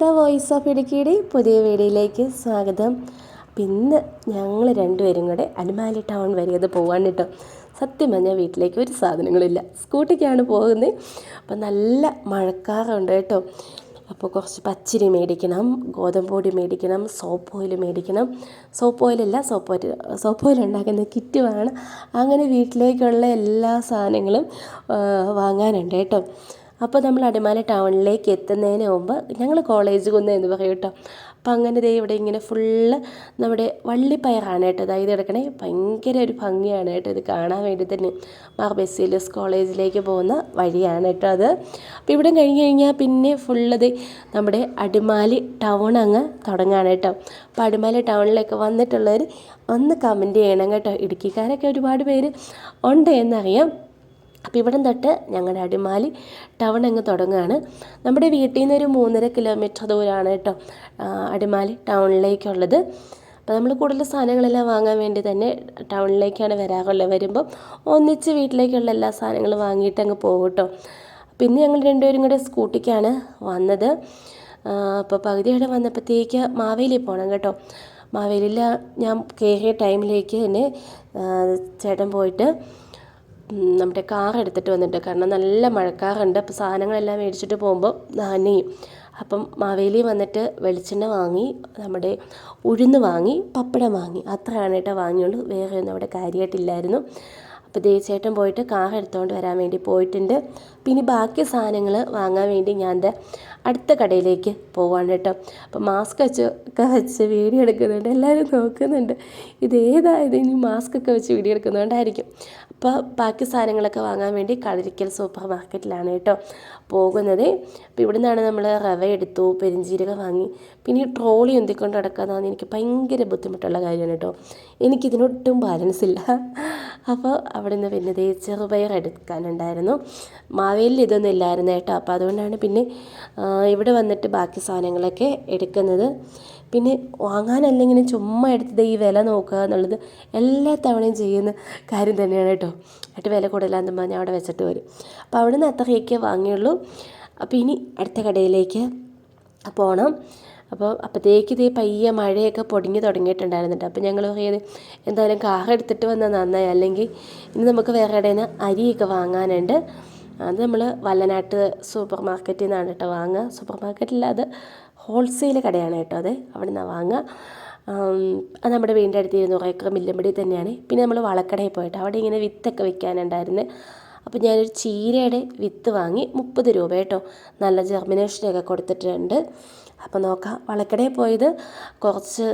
The voice of ഇടുക്കിയുടെ പുതിയ വീഡിയോയിലേക്ക് സ്വാഗതം. പിന്നെ ഞങ്ങൾ രണ്ടുപേരും കൂടെ അടിമാലി ടൗൺ വരെ അത് പോകാൻ കേട്ടോ. സത്യം പറഞ്ഞാൽ വീട്ടിലേക്ക് ഒരു സാധനങ്ങളില്ല സ്കൂട്ടിക്കാണ് പോകുന്നത് അപ്പം നല്ല മഴക്കാറുണ്ട് കേട്ടോ. അപ്പോൾ കുറച്ച് പച്ചരി മേടിക്കണം ഗോതമ്പ് പൊടി മേടിക്കണം സോപ്പ് ഓയിൽ മേടിക്കണം. സോപ്പ് ഓയിലല്ല സോപ്പ് ഓയിൽ സോപ്പ് ഓയിൽ ഉണ്ടാക്കുന്ന കിറ്റ് വേണം. അങ്ങനെ വീട്ടിലേക്കുള്ള എല്ലാ സാധനങ്ങളും വാങ്ങാനുണ്ട് കേട്ടോ. അപ്പോൾ നമ്മൾ അടിമാലി ടൗണിലേക്ക് എത്തുന്നതിന് മുമ്പ് ഞങ്ങൾ കോളേജ് കുന്ന് എന്ന് പറയും കേട്ടോ. അപ്പം അങ്ങനെ ദേ ഇവിടെ ഇങ്ങനെ ഫുള്ള് നമ്മുടെ വള്ളിപ്പയറാണ് കേട്ടോ. അതായത് കിടക്കണേ ഭയങ്കര ഒരു ഭംഗിയാണ് കേട്ടോ ഇത് കാണാൻ വേണ്ടി തന്നെ മാർ ബെസിലസ് കോളേജിലേക്ക് പോകുന്ന വഴിയാണ് കേട്ടോ അത്. അപ്പോൾ ഇവിടെ കഴിഞ്ഞ് കഴിഞ്ഞാൽ പിന്നെ ഫുള്ള് ദേ നമ്മുടെ അടിമാലി ടൗൺ അങ്ങ് തുടങ്ങാണ് കേട്ടോ. അപ്പോൾ അടിമാലി ടൗണിലേക്ക് വന്നിട്ടുള്ളവർ ഒന്ന് കമന്റ് ചെയ്യണം കേട്ടോ. ഇടുക്കിക്കാരൊക്കെ ഒരുപാട് പേര് ഉണ്ട് എന്നറിയാം. അപ്പോൾ ഇവിടം തൊട്ട് ഞങ്ങളുടെ അടിമാലി ടൗൺ അങ്ങ് തുടങ്ങുകയാണ്. നമ്മുടെ വീട്ടിൽ നിന്ന് ഒരു മൂന്നര കിലോമീറ്റർ ദൂരമാണ് കേട്ടോ അടിമാലി ടൗണിലേക്കുള്ളത്. അപ്പോൾ നമ്മൾ കൂടുതൽ സാധനങ്ങളെല്ലാം വാങ്ങാൻ വേണ്ടി തന്നെ ടൗണിലേക്കാണ് വരാറുള്ളത് വരുമ്പം ഒന്നിച്ച് വീട്ടിലേക്കുള്ള എല്ലാ സാധനങ്ങളും വാങ്ങിയിട്ട് അങ്ങ് പോകും കേട്ടോ. പിന്നെ ഞങ്ങൾ രണ്ടുപേരും കൂടെ സ്കൂട്ടിക്കാണ് വന്നത്. അപ്പോൾ പകുതിയോടെ വന്നപ്പോഴത്തേക്ക് മാവേലി പോകണം കേട്ടോ. മാവേലിയിൽ ഞാൻ കയറിയ ടൈമിലേക്ക് തന്നെ ചേട്ടൻ പോയിട്ട് നമ്മുടെ കാർ എടുത്തിട്ട് വന്നിട്ട് കാരണം നല്ല മഴക്കാറുണ്ട്. അപ്പോൾ സാധനങ്ങളെല്ലാം മേടിച്ചിട്ട് പോകുമ്പോൾ നനയും. അപ്പം മാവേലി വന്നിട്ട് വെളിച്ചെണ്ണ വാങ്ങി നമ്മുടെ ഉഴുന്ന് വാങ്ങി പപ്പടം വാങ്ങി. അത്രയാണ് കേട്ടോ വാങ്ങിയുള്ളൂ. വേറെ ഒന്നും അവിടെ കാര്യമായിട്ടില്ലായിരുന്നു അപ്പോൾ ദേശേട്ടൻ പോയിട്ട് കാർ എടുത്തുകൊണ്ട് വരാൻ വേണ്ടി പോയിട്ടുണ്ട്. പിന്നെ ബാക്കി സാധനങ്ങൾ വാങ്ങാൻ വേണ്ടി ഞാൻ അടുത്ത കടയിലേക്ക് പോവാണ് കേട്ടോ. അപ്പോൾ മാസ്ക് വെച്ച് ഒക്കെ വെച്ച് വീഡിയോ എടുക്കുന്നുണ്ട്. എല്ലാവരും നോക്കുന്നുണ്ട്. ഇത് ഇത് ഇനി മാസ്ക് ഒക്കെ വെച്ച് വീഡിയോ എടുക്കുന്നതുകൊണ്ടായിരിക്കും. അപ്പോൾ ബാക്കി സാധനങ്ങളൊക്കെ വാങ്ങാൻ വേണ്ടി കളരിക്കൽ സൂപ്പർ മാർക്കറ്റിലാണ് കേട്ടോ പോകുന്നത്. അപ്പോൾ ഇവിടെ നിന്നാണ് നമ്മൾ റവ എടുത്തു പെരിഞ്ചീരകം വാങ്ങി. പിന്നെ ഈ ട്രോളി എന്തിക്കൊണ്ട് നടക്കാന്നാന്ന് എനിക്ക് ഭയങ്കര ബുദ്ധിമുട്ടുള്ള കാര്യമാണ് കേട്ടോ. എനിക്കിതിനൊട്ടും ബാലൻസ് ഇല്ല. അപ്പോൾ അവിടെ നിന്ന് പിന്നെ ദേ ചെറുപയർ എടുക്കാനുണ്ടായിരുന്നു. മാവേലിൽ ഇതൊന്നും ഇല്ലായിരുന്നു കേട്ടോ. അപ്പോൾ അതുകൊണ്ടാണ് പിന്നെ ഇവിടെ വന്നിട്ട് ബാക്കി സാധനങ്ങളൊക്കെ എടുക്കുന്നത്. പിന്നെ വാങ്ങാനല്ലെങ്കിലും ചുമ്മാ എടുത്തത് ഈ വില നോക്കുക എന്നുള്ളത് എല്ലാ തവണയും ചെയ്യുന്ന കാര്യം തന്നെയാണ് കേട്ടോ. എന്നിട്ട് വില കൂടുതലാന്ന് പറഞ്ഞാൽ അവിടെ വെച്ചിട്ട് വരും. അപ്പോൾ അവിടെ നിന്ന് അത്രയൊക്കെ വാങ്ങിയുള്ളൂ. അപ്പോൾ ഇനി അടുത്ത കടയിലേക്ക് പോകണം അപ്പോൾ അപ്പോഴത്തേക്ക് ഇതേ പയ്യെ മഴയൊക്കെ പൊടിഞ്ഞു തുടങ്ങിയിട്ടുണ്ടായിരുന്നുണ്ട് അപ്പോൾ ഞങ്ങൾ പറയുന്നത് എന്തായാലും കാഹ എടുത്തിട്ട് വന്നാൽ നന്നായി അല്ലെങ്കിൽ ഇനി നമുക്ക് വേറെ ഇടയിൽ നിന്ന് അരിയൊക്കെ വാങ്ങാനുണ്ട്. അത് നമ്മൾ വല്ലനാട്ട് സൂപ്പർ മാർക്കറ്റിൽ നിന്നാണ് കേട്ടോ വാങ്ങുക. സൂപ്പർ മാർക്കറ്റിൽ അത് ഹോൾസെയിൽ കടയാണ് കേട്ടോ അത്. അവിടെ നിന്നാണ് വാങ്ങുക അത് നമ്മുടെ വീടിന്റെ അടുത്ത് ഇരുന്നൂറ് ഏക്കർ മില്ലമ്പടി തന്നെയാണ്. പിന്നെ നമ്മൾ വളക്കടയിൽ പോയിട്ട് അവിടെ ഇങ്ങനെ വിത്തൊക്കെ വിൽക്കാനുണ്ടായിരുന്നു അപ്പോൾ ഞാനൊരു ചീരയുടെ വിത്ത് വാങ്ങി മുപ്പത് രൂപ കേട്ടോ. നല്ല ജെർമിനേഷനൊക്കെ കൊടുത്തിട്ടുണ്ട്. അപ്പോൾ നോക്കാം വളക്കടയിൽ പോയത് കുറച്ച്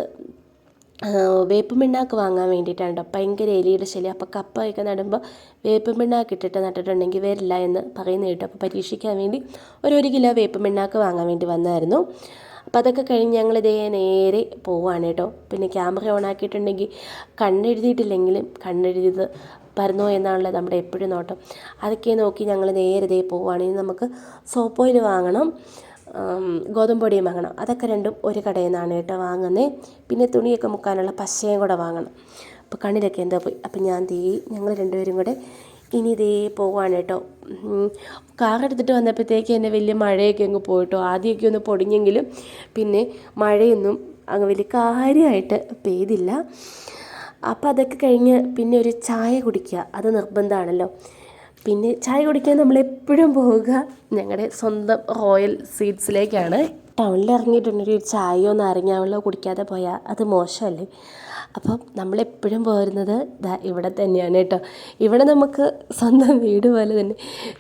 വേപ്പ് പിണ്ണാക്ക് വാങ്ങാൻ വേണ്ടിയിട്ടാണ് കേട്ടോ ഭയങ്കര എലിയുടെ ശല്യം. അപ്പോൾ കപ്പയൊക്കെ നടുമ്പോൾ വേപ്പ് പിണ്ണാക്ക് ഇട്ടിട്ട് നട്ടിട്ടുണ്ടെങ്കിൽ വരില്ല എന്ന് പറയുന്നത് കേട്ടോ. അപ്പോൾ പരീക്ഷിക്കാൻ വേണ്ടി ഒരു ഒരു കിലോ വേപ്പ് പിണ്ണാക്ക് വാങ്ങാൻ വേണ്ടി വന്നായിരുന്നു. അപ്പോൾ അതൊക്കെ കഴിഞ്ഞ് ഞങ്ങൾ ഇതേ നേരെ പോവുകയാണ് കേട്ടോ. പിന്നെ ക്യാമറ ഓൺ ആക്കിയിട്ടുണ്ടെങ്കിൽ കണ്ണെഴുതിയിട്ടില്ലെങ്കിലും കണ്ണെഴുതിയത് പരന്നോ എന്നാണല്ലോ നമ്മുടെ എപ്പോഴും നോട്ടം. അതൊക്കെ നോക്കി ഞങ്ങൾ നേരെ ഇതേ പോവുകയാണെങ്കിൽ നമുക്ക് സോപ്പ് ഓയിൽ വാങ്ങണം. ഗോതമ്പ് പൊടിയും വാങ്ങണം. അതൊക്കെ രണ്ടും ഒരു കടയിൽ നിന്നാണ് കേട്ടോ വാങ്ങുന്നത് പിന്നെ തുണിയൊക്കെ മുക്കാനുള്ള പശയും കൂടെ വാങ്ങണം. അപ്പോൾ കണ്ണിലൊക്കെ എന്തോ പോയി. അപ്പം ഞാൻ ദേ ഞങ്ങൾ രണ്ടുപേരും കൂടെ ഇനി ഇതേ പോവാണ് കേട്ടോ. കാർ എടുത്തിട്ട് വന്നപ്പോഴത്തേക്ക് എന്നെ വലിയ മഴയൊക്കെ അങ്ങ് പോയിട്ടോ. ആദ്യമൊക്കെ ഒന്ന് പൊടിഞ്ഞെങ്കിലും പിന്നെ മഴയൊന്നും അങ്ങ് വലിയ കാര്യമായിട്ട് പെയ്തില്ല. അപ്പോൾ അതൊക്കെ കഴിഞ്ഞ് പിന്നെ ഒരു ചായ കുടിക്കുക. അത് നിർബന്ധമാണല്ലോ. പിന്നെ ചായ കുടിക്കാൻ നമ്മൾ എപ്പോഴും പോവുക. ഞങ്ങളുടെ സ്വന്തം റോയൽ സീഡ്സിലേക്കാണ്. ടൗണിൽ ഇറങ്ങിയിട്ടുണ്ടെങ്കിൽ ഒരു ചായയോ നാരങ്ങാവെള്ളമോ കുടിക്കാതെ പോയാൽ അത് മോശമല്ലേ? അപ്പം നമ്മളെപ്പോഴും പോരുന്നത് ദാ ഇവിടെ തന്നെയാണ് കേട്ടോ. ഇവിടെ നമുക്ക് സ്വന്തം വീട് പോലെ തന്നെ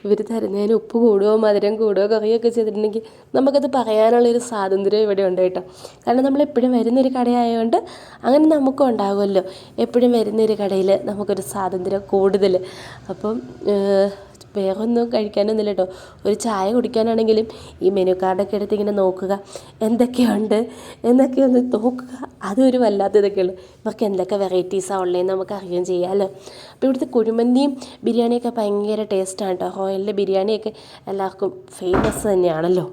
ഇവർ തരുന്നതിന് ഉപ്പ് കൂടുകയോ മധുരം കൂടുകയോ കറിയൊക്കെ ചെയ്തിട്ടുണ്ടെങ്കിൽ നമുക്കത് പറയാനുള്ളൊരു സ്വാതന്ത്ര്യം ഇവിടെ ഉണ്ട് കേട്ടോ. കാരണം നമ്മളെപ്പോഴും വരുന്നൊരു കടയായതുകൊണ്ട് അങ്ങനെ നമുക്കും ഉണ്ടാകുമല്ലോ എപ്പോഴും വരുന്നൊരു കടയിൽ നമുക്കൊരു സ്വാതന്ത്ര്യം കൂടുതൽ അപ്പം വേറെ ഒന്നും കഴിക്കാനൊന്നുമില്ല കേട്ടോ. ഒരു ചായ കുടിക്കാനാണെങ്കിലും ഈ മെനു കാർഡൊക്കെ എടുത്ത് ഇങ്ങനെ നോക്കുക എന്തൊക്കെയുണ്ട് എന്നൊക്കെ ഒന്ന് നോക്കുക. അതൊരു വല്ലാത്ത ഇതൊക്കെയുള്ളൂ ഇവർക്ക് എന്തൊക്കെ വെറൈറ്റീസാണ് ഉള്ളതെന്ന് നമുക്ക് അറിയുകയും ചെയ്യാമല്ലോ അപ്പോൾ ഇവിടുത്തെ കുഴിമന്തിയും ബിരിയാണിയൊക്കെ ഭയങ്കര ടേസ്റ്റാണ് കേട്ടോ. റോയലിന്റെ ബിരിയാണിയൊക്കെ എല്ലാവർക്കും ഫേമസ് തന്നെയാണല്ലോ.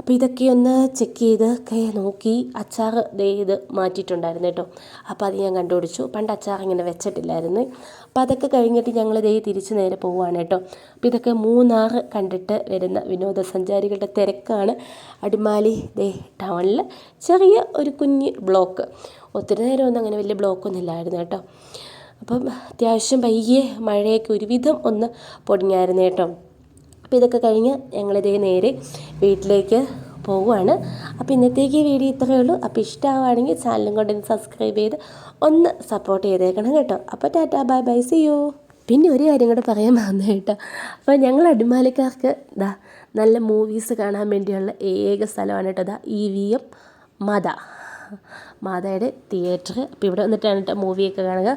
അപ്പോൾ ഇതൊക്കെ ഒന്ന് ചെക്ക് ചെയ്ത് കയ നോക്കി അച്ചാർ ദേ ഇത് മാറ്റിയിട്ടുണ്ടായിരുന്നു കേട്ടോ. അപ്പോൾ അത് ഞാൻ കണ്ടുപിടിച്ചു. പണ്ട് അച്ചാർ ഇങ്ങനെ വെച്ചിട്ടില്ലായിരുന്നു. അപ്പോൾ അതൊക്കെ കഴിഞ്ഞിട്ട് ഞങ്ങൾ ദേ തിരിച്ച് നേരെ പോവുകയാണ് കേട്ടോ. അപ്പോൾ ഇതൊക്കെ മൂന്നാർ കണ്ടിട്ട് വരുന്ന വിനോദസഞ്ചാരികളുടെ തിരക്കാണ്. അടിമാലി ദേ ടൗണിൽ ചെറിയ ഒരു കുഞ്ഞ് ബ്ലോക്ക് ഒത്തിരി നേരമൊന്നും അങ്ങനെ വലിയ ബ്ലോക്കൊന്നും ഇല്ലായിരുന്നു കേട്ടോ. അപ്പം അത്യാവശ്യം പയ്യെ മഴയൊക്കെ ഒരുവിധം ഒന്ന് പൊടിഞ്ഞായിരുന്നു കേട്ടോ. അപ്പോൾ ഇതൊക്കെ കഴിഞ്ഞ് ഞങ്ങളിതേ നേരെ വീട്ടിലേക്ക് പോവുകയാണ്. അപ്പോൾ ഇന്നത്തേക്ക് വീഡിയോ ഇത്രയേ ഉള്ളൂ. അപ്പോൾ ഇഷ്ടമാവുകയാണെങ്കിൽ ചാനലും കൊണ്ട് സബ്സ്ക്രൈബ് ചെയ്ത് ഒന്ന് സപ്പോർട്ട് ചെയ്തേക്കണം കേട്ടോ. അപ്പോൾ tata bye bye see you പിന്നെ ഒരു കാര്യം കൂടെ പറയാൻ മറന്നു കേട്ടോ. അപ്പോൾ ഞങ്ങൾ അടിമാലിക്കാർക്ക് ഇതാ നല്ല മൂവീസ് കാണാൻ വേണ്ടിയുള്ള ഏക സ്ഥലമാണ് കേട്ടോ ഇതാ ഇ വി എം മത. മാതയുടെ തിയേറ്റർ. അപ്പോൾ ഇവിടെ വന്നിട്ടാണ് കേട്ടോ മൂവിയൊക്കെ കാണുക.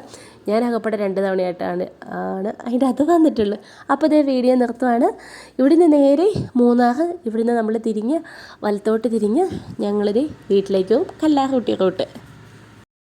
ഞാൻ അകപ്പെട്ട രണ്ട് തവണയായിട്ടാണ് ആണ് അതിന്റെ അത് വന്നിട്ടുള്ളൂ അപ്പോൾ ഇതേ വീഡിയോ നിർത്തുവാണ്. ഇവിടുന്ന് നേരെ മൂന്നാർ ഇവിടുന്ന് നമ്മൾ തിരിഞ്ഞ് വലത്തോട്ട് തിരിഞ്ഞ് ഞങ്ങളിത് വീട്ടിലേക്ക് പോകും. കല്ലാർകുട്ടി റൂട്ട്.